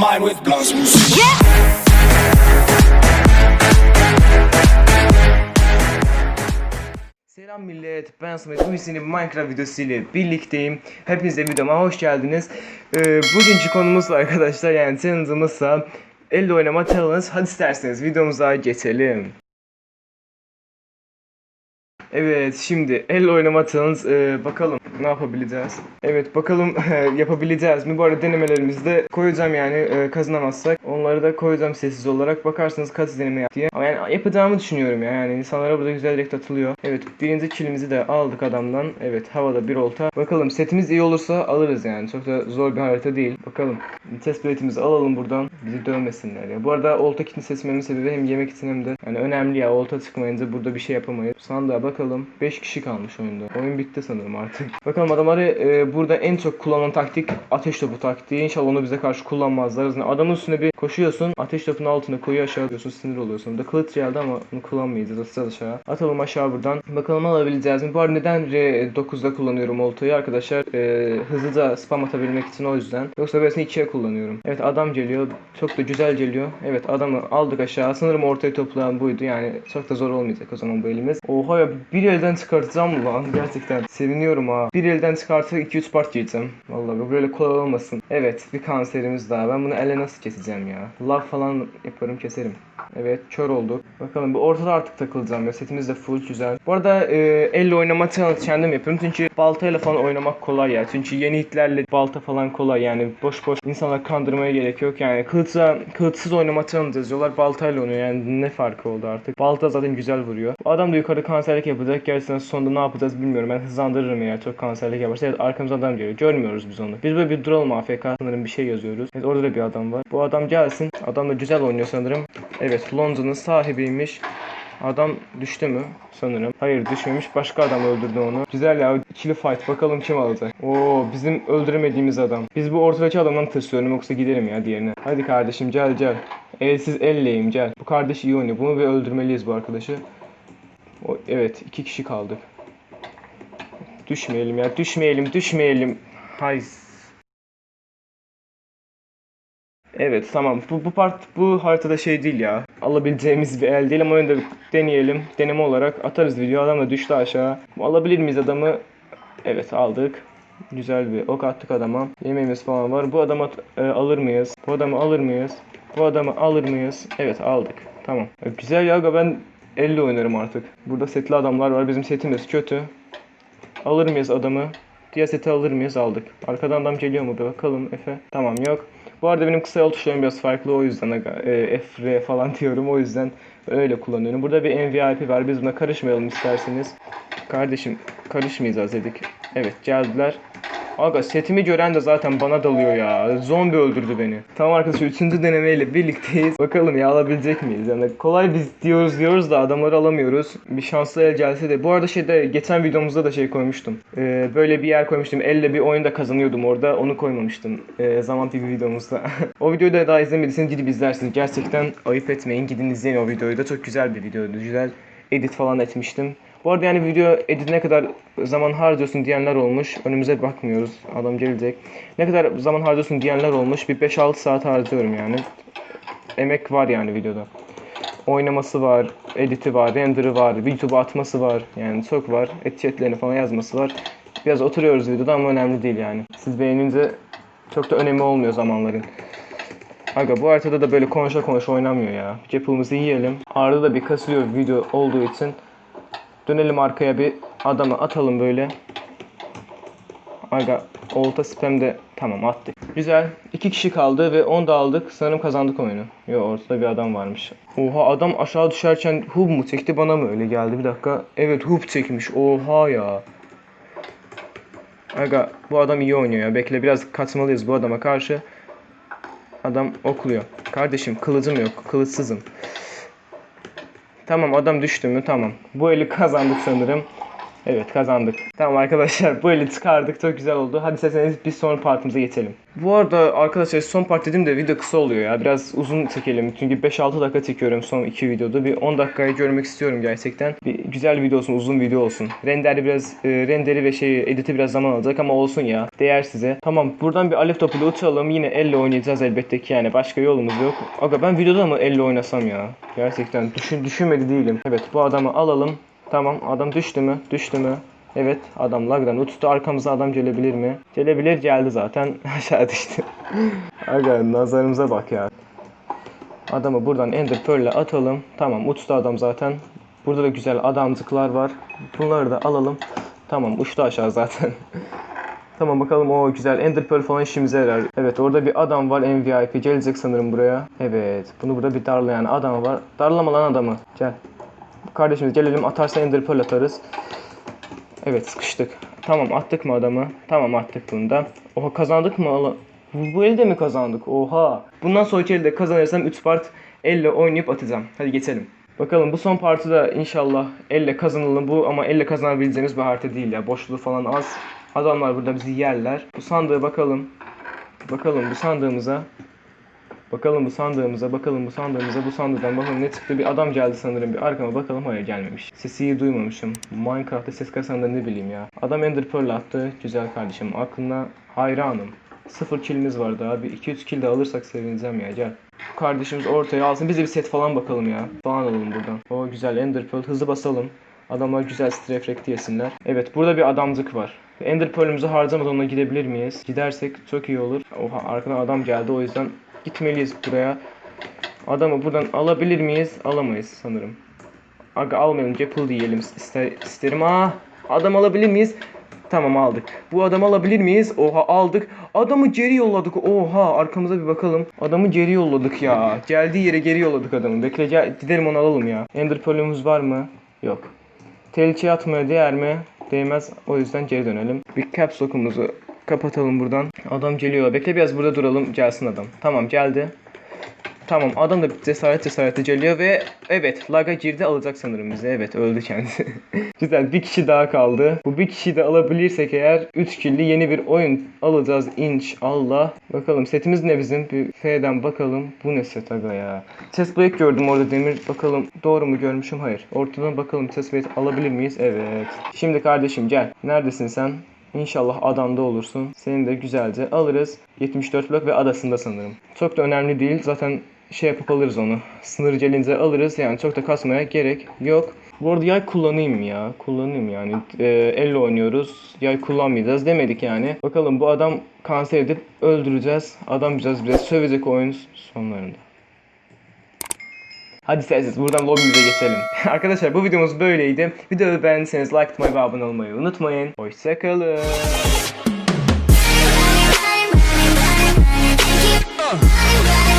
mind with blues music. Selam millet, ben Samet. Bugün bir Minecraft videosu ile birlikteyim. Hepiniz de videoma hoş geldiniz. Ee, bugünkü konumuz arkadaşlar yani challenge'ımızsa elle oynama challenge. Hadi isterseniz videomuza geçelim. Evet şimdi el oynama challenge Ee, bakalım ne yapabileceğiz. Evet bakalım yapabileceğiz mi? Bu arada denemelerimizde koyacağım yani e, kazanamazsak onları da koyacağım sessiz olarak. Bakarsanız kaç deneme yap diye. Ama yani yapacağımı düşünüyorum ya. yani insanlara burada güzel direkt atılıyor. Evet birinci kilimizi de aldık adamdan. Evet havada bir olta. Bakalım setimiz iyi olursa alırız yani. Çok da zor bir harita değil. Bakalım. Test biletimizi alalım buradan. Bizi dövmesinler ya. Bu arada olta kitini seçmemin sebebi hem yemek için hem de yani önemli ya. Olta çıkmayınca burada bir şey yapamayız. Sandığa bakalım. 5 kişi kalmış oyunda. Oyun bitti sanırım artık. Bakalım adamları e, burada en çok kullanılan taktik ateş topu taktiği. İnşallah onu bize karşı kullanmazlar. Yani adamın üstüne bir koşuyorsun. Ateş topunun altına koyuyor aşağı diyorsun. Sinir oluyorsun. Burada kılıç geldi ama onu kullanmayacağız. Atacağız aşağı. Atalım aşağı buradan. Bakalım alabileceğiz mi? Bu arada neden R9'da kullanıyorum oltayı arkadaşlar? E, hızlıca spam atabilmek için o yüzden. Yoksa böylesine ikiye kullanıyorum. Evet adam geliyor. Çok da güzel geliyor. Evet adamı aldık aşağı. Sanırım ortaya toplayan buydu. Yani çok da zor olmayacak o zaman bu elimiz. Oha ya bir elden çıkartacağım lan? Gerçekten seviniyorum ha. Bir elden çıkartıp 2-3 part yiyeceğim. Vallahi böyle kolay olmasın. Evet bir kanserimiz daha. Ben bunu elle nasıl keseceğim ya? Lav falan yaparım keserim. Evet kör olduk. Bakalım bu ortada artık takılacağım ya. Setimiz de full güzel. Bu arada e, elle oynama challenge kendim yapıyorum. Çünkü baltayla falan oynamak kolay ya. Çünkü yeni hitlerle balta falan kolay yani. Boş boş insanlar kandırmaya gerek yok yani. Kılıçla, kılıçsız oynama challenge yazıyorlar. Baltayla oynuyor yani ne farkı oldu artık. Balta zaten güzel vuruyor. Bu adam da yukarı kanserlik yapacak. Gerçekten sonunda ne yapacağız bilmiyorum. Ben hızlandırırım eğer çok kanserlik yaparsa. Evet arkamızda adam geliyor. Görmüyoruz biz onu. Biz böyle bir duralım AFK sanırım bir şey yazıyoruz. Evet orada da bir adam var. Bu adam gelsin. Adam da güzel oynuyor sanırım. Evet Londra'nın sahibiymiş. Adam düştü mü? Sanırım. Hayır düşmemiş. Başka adam öldürdü onu. Güzel ya. ikili fight. Bakalım kim alacak. Oo bizim öldüremediğimiz adam. Biz bu ortadaki adamdan tırsıyorum yoksa giderim ya diğerine. Hadi kardeşim gel gel. Elsiz elleyim gel. Bu kardeş iyi oynuyor. Bunu bir öldürmeliyiz bu arkadaşı. O, evet iki kişi kaldık. Düşmeyelim ya. Düşmeyelim. Düşmeyelim. Hay Evet tamam. Bu, bu part bu haritada şey değil ya. Alabileceğimiz bir el değil ama bir deneyelim. Deneme olarak atarız video. Adam da düştü aşağı. Alabilir miyiz adamı? Evet aldık. Güzel bir ok attık adama. Yemeğimiz falan var. Bu adamı e, alır mıyız? Bu adamı alır mıyız? Bu adamı alır mıyız? Evet aldık. Tamam. E, güzel ya ben elle oynarım artık. Burada setli adamlar var. Bizim setimiz kötü. Alır mıyız adamı? Diğer seti alır mıyız? Aldık. Arkadan adam geliyor mu? Bir bakalım Efe. Tamam yok. Bu arada benim kısa yol tuşlarım biraz farklı o yüzden e, F, R falan diyorum o yüzden öyle kullanıyorum. Burada bir MVP var biz buna karışmayalım isterseniz. Kardeşim karışmayacağız dedik. Evet geldiler. Aga setimi gören de zaten bana dalıyor ya. Zombi öldürdü beni. Tamam arkadaşlar 3. denemeyle birlikteyiz. Bakalım ya alabilecek miyiz? Yani kolay biz diyoruz diyoruz da adamları alamıyoruz. Bir şanslı el gelse de. Bu arada şeyde geçen videomuzda da şey koymuştum. Ee, böyle bir yer koymuştum. Elle bir oyunda kazanıyordum orada. Onu koymamıştım. Ee, zaman bir videomuzda. o videoyu da daha izlemediyseniz gidip izlersiniz. Gerçekten ayıp etmeyin. Gidin izleyin o videoyu da. Çok güzel bir videoydu. Güzel edit falan etmiştim. Bu arada yani video edit ne kadar zaman harcıyorsun diyenler olmuş. Önümüze bakmıyoruz. Adam gelecek. Ne kadar zaman harcıyorsun diyenler olmuş. Bir 5-6 saat harcıyorum yani. Emek var yani videoda. Oynaması var, editi var, render'ı var, YouTube'a atması var. Yani çok var. Etiketlerini falan yazması var. Biraz oturuyoruz videoda ama önemli değil yani. Siz beğenince çok da önemi olmuyor zamanların. Aga bu haritada da böyle konuşa konuşa oynamıyor ya. Apple'ımızı yiyelim. Arada da bir kasılıyor video olduğu için. Dönelim arkaya bir adamı atalım böyle. Aga olta spam'de tamam attık. Güzel. iki kişi kaldı ve 10 da aldık. Sanırım kazandık oyunu. Yo ortada bir adam varmış. Oha adam aşağı düşerken hub mu çekti bana mı öyle geldi bir dakika. Evet hub çekmiş. Oha ya. Aga bu adam iyi oynuyor ya. Bekle biraz kaçmalıyız bu adama karşı. Adam okluyor. Kardeşim kılıcım yok. Kılıçsızım. Tamam adam düştü mü? Tamam. Bu eli kazandık sanırım. Evet kazandık. Tamam arkadaşlar bu eli çıkardık çok güzel oldu. Hadi isterseniz biz son partimize geçelim. Bu arada arkadaşlar son part dediğim de video kısa oluyor ya. Biraz uzun çekelim. Çünkü 5-6 dakika çekiyorum son iki videoda. Bir 10 dakikayı görmek istiyorum gerçekten. Bir güzel video olsun, uzun video olsun. Renderi biraz e, renderi ve şey editi biraz zaman alacak ama olsun ya. Değer size. Tamam buradan bir alev topuyla uçalım. Yine elle oynayacağız elbette ki yani. Başka yolumuz yok. Aga ben videoda mı elle oynasam ya? Gerçekten düşün, düşünmedi değilim. Evet bu adamı alalım. Tamam adam düştü mü? Düştü mü? Evet adam lagdan uçtu arkamıza adam gelebilir mi? Gelebilir geldi zaten aşağı düştü. Aga nazarımıza bak ya. Adamı buradan Ender Pearl'le atalım. Tamam uçtu adam zaten. Burada da güzel adamcıklar var. Bunları da alalım. Tamam uçtu aşağı zaten. tamam bakalım o güzel Ender Pearl falan işimize yarar. Evet orada bir adam var MVP gelecek sanırım buraya. Evet bunu burada bir darlayan adam var. Darlama lan adamı. Gel. Kardeşimiz gelelim atarsa Ender Pearl atarız. Evet sıkıştık. Tamam attık mı adamı? Tamam attık bunu da. Oha kazandık mı? Bu, elde mi kazandık? Oha. Bundan sonraki elde kazanırsam 3 part elle oynayıp atacağım. Hadi geçelim. Bakalım bu son partı da inşallah elle kazanalım. Bu ama elle kazanabileceğimiz bir harita değil ya. Boşluğu falan az. Adamlar burada bizi yerler. Bu sandığı bakalım. Bakalım bu sandığımıza. Bakalım bu sandığımıza, bakalım bu sandığımıza, bu sandığdan bakalım ne çıktı. Bir adam geldi sanırım. Bir arkama bakalım. Hayır gelmemiş. Sesi iyi duymamışım. Minecraft'ta ses kasan da ne bileyim ya. Adam Ender Pearl attı. Güzel kardeşim. Aklına hayranım. Sıfır killimiz var daha. Bir 2-3 kill de alırsak sevineceğim ya. Gel. Bu kardeşimiz ortaya alsın. Biz de bir set falan bakalım ya. Falan alalım buradan. O güzel Ender Pearl. Hızlı basalım. Adamlar güzel strafe yesinler. Evet burada bir adamcık var. Ender Pearl'ümüzü harcamadan ona gidebilir miyiz? Gidersek çok iyi olur. Oha arkadan adam geldi o yüzden gitmeliyiz buraya. Adamı buradan alabilir miyiz? Alamayız sanırım. Aga almayalım. Apple diyelim ister, isterim. Aa, adam alabilir miyiz? Tamam aldık. Bu adamı alabilir miyiz? Oha aldık. Adamı geri yolladık. Oha arkamıza bir bakalım. Adamı geri yolladık ya. Geldiği yere geri yolladık adamı. Bekle gidelim onu alalım ya. Ender Pearl'ümüz var mı? Yok. Tehlikeye atmaya değer mi? Değmez. O yüzden geri dönelim. Bir caps lock'umuzu kapatalım buradan. Adam geliyor. Bekle biraz burada duralım. Gelsin adam. Tamam geldi. Tamam adam da cesaret cesaretle geliyor ve evet laga girdi alacak sanırım bizi. Evet öldü kendisi. Güzel bir kişi daha kaldı. Bu bir kişiyi de alabilirsek eğer 3 killi yeni bir oyun alacağız inşallah. Bakalım setimiz ne bizim? Bir F'den bakalım. Bu ne set aga ya? Chest plate gördüm orada demir. Bakalım doğru mu görmüşüm? Hayır. Ortadan bakalım chest plate alabilir miyiz? Evet. Şimdi kardeşim gel. Neredesin sen? İnşallah adamda olursun. Seni de güzelce alırız. 74 blok ve adasında sanırım. Çok da önemli değil. Zaten şey yapıp alırız onu. Sınır gelince alırız. Yani çok da kasmaya gerek yok. Bu arada yay kullanayım ya. Kullanayım yani. Ee, elle oynuyoruz. Yay kullanmayacağız demedik yani. Bakalım bu adam kanser edip öldüreceğiz. Adam biraz bize sövecek oyun sonlarında. Hadi sensiz buradan lobimize geçelim. Arkadaşlar bu videomuz böyleydi. Videoyu beğendiyseniz like atmayı ve abone olmayı unutmayın. Hoşçakalın. I'm